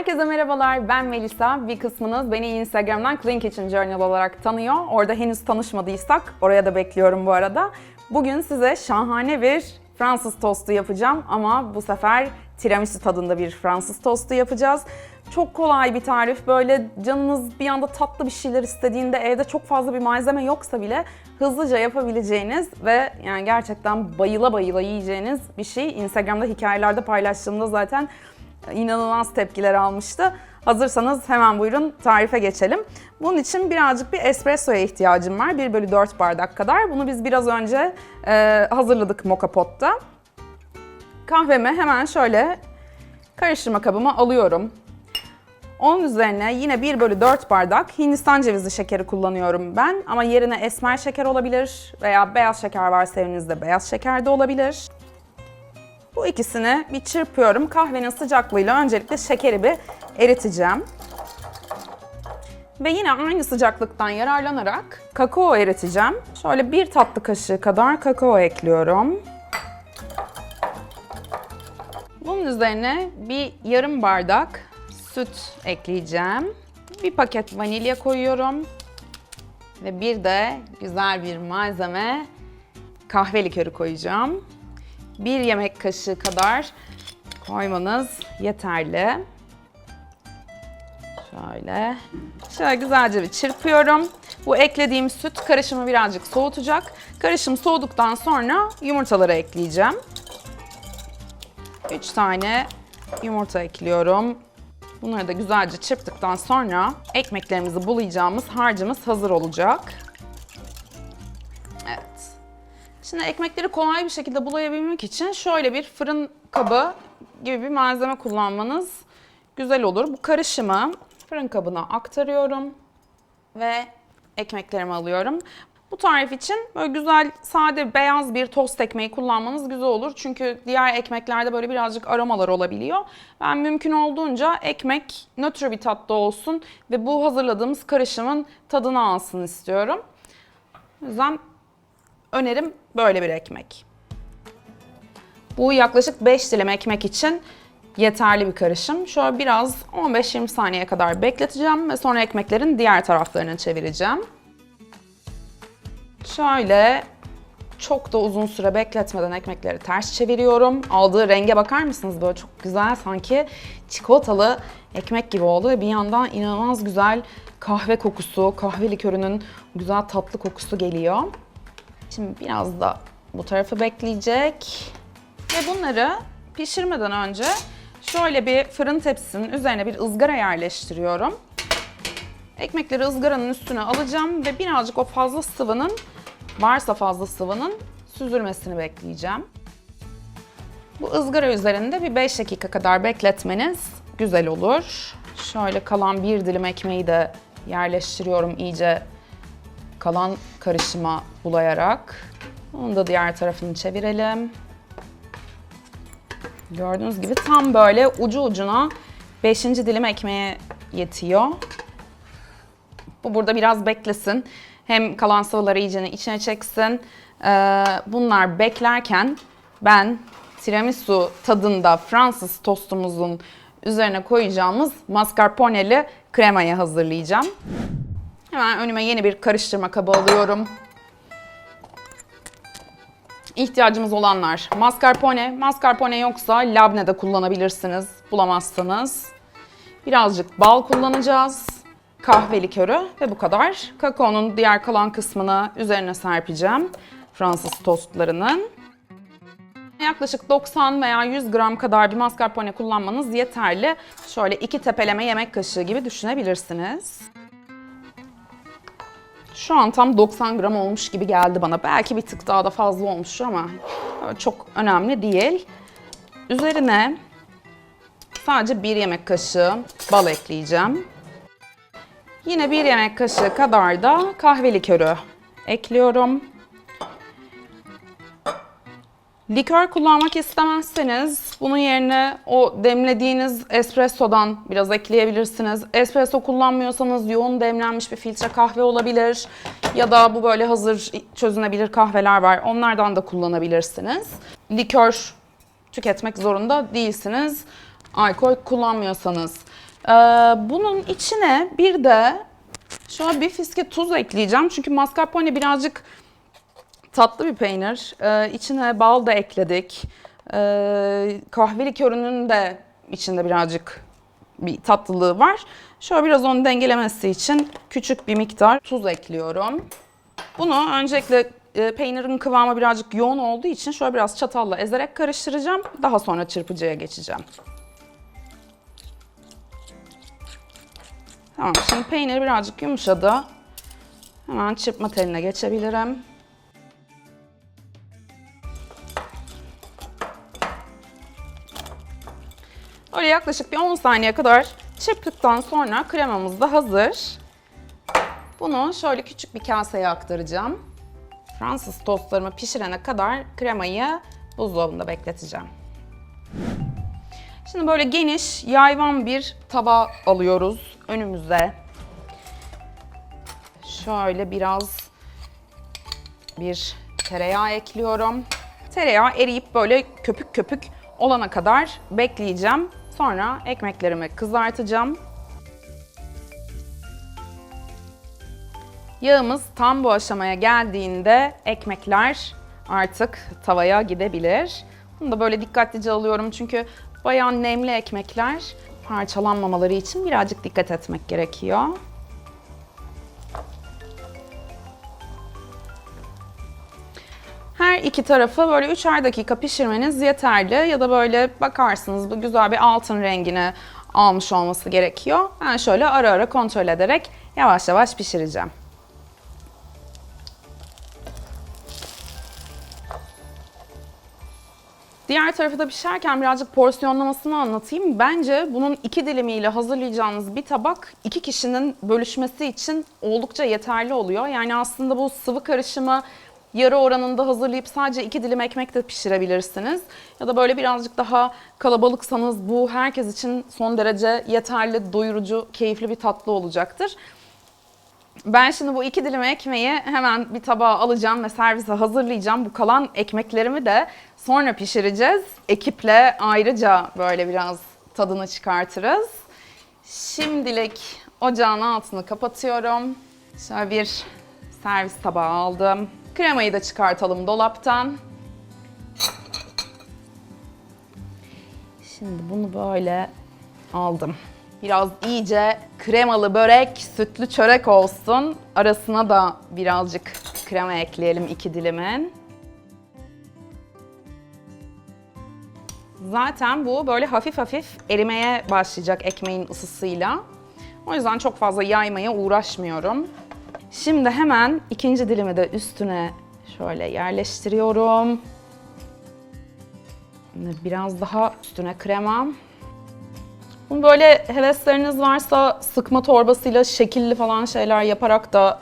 Herkese merhabalar, ben Melisa. Bir kısmınız beni Instagram'dan Clean Kitchen Journal olarak tanıyor. Orada henüz tanışmadıysak, oraya da bekliyorum bu arada. Bugün size şahane bir Fransız tostu yapacağım ama bu sefer tiramisu tadında bir Fransız tostu yapacağız. Çok kolay bir tarif. Böyle canınız bir anda tatlı bir şeyler istediğinde evde çok fazla bir malzeme yoksa bile hızlıca yapabileceğiniz ve yani gerçekten bayıla bayıla yiyeceğiniz bir şey. Instagram'da hikayelerde paylaştığımda zaten inanılmaz tepkiler almıştı. Hazırsanız hemen buyurun tarife geçelim. Bunun için birazcık bir espressoya ihtiyacım var. 1 bölü 4 bardak kadar. Bunu biz biraz önce e, hazırladık moka potta. Kahvemi hemen şöyle karıştırma kabıma alıyorum. Onun üzerine yine 1 bölü 4 bardak Hindistan cevizi şekeri kullanıyorum ben. Ama yerine esmer şeker olabilir veya beyaz şeker varsa evinizde beyaz şeker de olabilir. Bu ikisini bir çırpıyorum. Kahvenin sıcaklığıyla öncelikle şekeri bir eriteceğim. Ve yine aynı sıcaklıktan yararlanarak kakao eriteceğim. Şöyle bir tatlı kaşığı kadar kakao ekliyorum. Bunun üzerine bir yarım bardak süt ekleyeceğim. Bir paket vanilya koyuyorum. Ve bir de güzel bir malzeme kahve likörü koyacağım. Bir yemek kaşığı kadar koymanız yeterli. Şöyle. Şöyle güzelce bir çırpıyorum. Bu eklediğim süt karışımı birazcık soğutacak. Karışım soğuduktan sonra yumurtaları ekleyeceğim. 3 tane yumurta ekliyorum. Bunları da güzelce çırptıktan sonra ekmeklerimizi bulayacağımız harcımız hazır olacak. Şimdi ekmekleri kolay bir şekilde bulayabilmek için şöyle bir fırın kabı gibi bir malzeme kullanmanız güzel olur. Bu karışımı fırın kabına aktarıyorum ve ekmeklerimi alıyorum. Bu tarif için böyle güzel sade beyaz bir tost ekmeği kullanmanız güzel olur. Çünkü diğer ekmeklerde böyle birazcık aromalar olabiliyor. Ben mümkün olduğunca ekmek nötr bir tatta olsun ve bu hazırladığımız karışımın tadını alsın istiyorum. O yüzden önerim böyle bir ekmek. Bu yaklaşık 5 dilim ekmek için yeterli bir karışım. Şöyle biraz 15-20 saniye kadar bekleteceğim ve sonra ekmeklerin diğer taraflarını çevireceğim. Şöyle çok da uzun süre bekletmeden ekmekleri ters çeviriyorum. Aldığı renge bakar mısınız? Böyle çok güzel sanki çikolatalı ekmek gibi oldu ve bir yandan inanılmaz güzel kahve kokusu, kahve likörünün güzel tatlı kokusu geliyor. Şimdi biraz da bu tarafı bekleyecek. Ve bunları pişirmeden önce şöyle bir fırın tepsisinin üzerine bir ızgara yerleştiriyorum. Ekmekleri ızgaranın üstüne alacağım ve birazcık o fazla sıvının, varsa fazla sıvının süzülmesini bekleyeceğim. Bu ızgara üzerinde bir 5 dakika kadar bekletmeniz güzel olur. Şöyle kalan bir dilim ekmeği de yerleştiriyorum iyice kalan karışıma bulayarak. Onu da diğer tarafını çevirelim. Gördüğünüz gibi tam böyle ucu ucuna 5. dilim ekmeğe yetiyor. Bu burada biraz beklesin. Hem kalan sıvıları iyice içine çeksin. Ee, bunlar beklerken ben tiramisu tadında Fransız tostumuzun üzerine koyacağımız mascarpone'li kremayı hazırlayacağım. Hemen önüme yeni bir karıştırma kabı alıyorum. İhtiyacımız olanlar mascarpone. Mascarpone yoksa labne de kullanabilirsiniz bulamazsanız. Birazcık bal kullanacağız. Kahve likörü ve bu kadar. Kakaonun diğer kalan kısmını üzerine serpeceğim. Fransız tostlarının. Yaklaşık 90 veya 100 gram kadar bir mascarpone kullanmanız yeterli. Şöyle iki tepeleme yemek kaşığı gibi düşünebilirsiniz. Şu an tam 90 gram olmuş gibi geldi bana. Belki bir tık daha da fazla olmuştur ama çok önemli değil. Üzerine sadece bir yemek kaşığı bal ekleyeceğim. Yine bir yemek kaşığı kadar da kahve likörü ekliyorum. Likör kullanmak istemezseniz bunun yerine o demlediğiniz espressodan biraz ekleyebilirsiniz. Espresso kullanmıyorsanız yoğun demlenmiş bir filtre kahve olabilir. Ya da bu böyle hazır çözünebilir kahveler var. Onlardan da kullanabilirsiniz. Likör tüketmek zorunda değilsiniz. Alkol kullanmıyorsanız. Ee, bunun içine bir de şöyle bir fiske tuz ekleyeceğim. Çünkü mascarpone birazcık tatlı bir peynir. Ee, içine bal da ekledik. Ee, kahve likörünün de içinde birazcık bir tatlılığı var. Şöyle biraz onu dengelemesi için küçük bir miktar tuz ekliyorum. Bunu öncelikle e, peynirin kıvamı birazcık yoğun olduğu için şöyle biraz çatalla ezerek karıştıracağım. Daha sonra çırpıcıya geçeceğim. Tamam, şimdi peynir birazcık yumuşadı. Hemen çırpma teline geçebilirim. Öyle yaklaşık bir 10 saniye kadar çırptıktan sonra kremamız da hazır. Bunu şöyle küçük bir kaseye aktaracağım. Fransız tostlarımı pişirene kadar kremayı buzdolabında bekleteceğim. Şimdi böyle geniş, yayvan bir tava alıyoruz önümüze. Şöyle biraz bir tereyağı ekliyorum. Tereyağı eriyip böyle köpük köpük olana kadar bekleyeceğim. Sonra ekmeklerimi kızartacağım. Yağımız tam bu aşamaya geldiğinde ekmekler artık tavaya gidebilir. Bunu da böyle dikkatlice alıyorum çünkü bayağı nemli ekmekler parçalanmamaları için birazcık dikkat etmek gerekiyor. Her iki tarafı böyle üçer dakika pişirmeniz yeterli ya da böyle bakarsınız bu güzel bir altın rengini almış olması gerekiyor. Ben şöyle ara ara kontrol ederek yavaş yavaş pişireceğim. Diğer tarafı da pişerken birazcık porsiyonlamasını anlatayım. Bence bunun iki dilimiyle hazırlayacağınız bir tabak iki kişinin bölüşmesi için oldukça yeterli oluyor. Yani aslında bu sıvı karışımı yarı oranında hazırlayıp sadece iki dilim ekmek de pişirebilirsiniz. Ya da böyle birazcık daha kalabalıksanız bu herkes için son derece yeterli, doyurucu, keyifli bir tatlı olacaktır. Ben şimdi bu iki dilim ekmeği hemen bir tabağa alacağım ve servise hazırlayacağım. Bu kalan ekmeklerimi de sonra pişireceğiz. Ekiple ayrıca böyle biraz tadını çıkartırız. Şimdilik ocağın altını kapatıyorum. Şöyle bir servis tabağı aldım. Kremayı da çıkartalım dolaptan. Şimdi bunu böyle aldım. Biraz iyice kremalı börek, sütlü çörek olsun. Arasına da birazcık krema ekleyelim iki dilimin. Zaten bu böyle hafif hafif erimeye başlayacak ekmeğin ısısıyla. O yüzden çok fazla yaymaya uğraşmıyorum. Şimdi hemen ikinci dilimi de üstüne şöyle yerleştiriyorum. Biraz daha üstüne krema. Bunu böyle hevesleriniz varsa sıkma torbasıyla şekilli falan şeyler yaparak da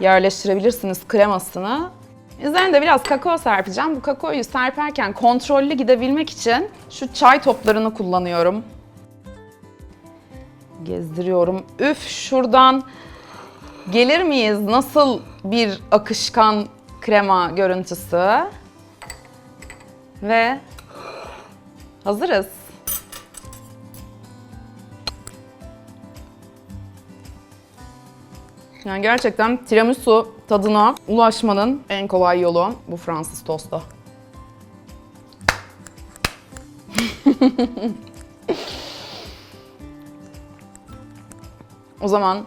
yerleştirebilirsiniz kremasını. Üzerine biraz kakao serpeceğim. Bu kakaoyu serperken kontrollü gidebilmek için şu çay toplarını kullanıyorum. Gezdiriyorum. Üf şuradan gelir miyiz? Nasıl bir akışkan krema görüntüsü? Ve hazırız. Yani gerçekten tiramisu tadına ulaşmanın en kolay yolu bu Fransız tosta. o zaman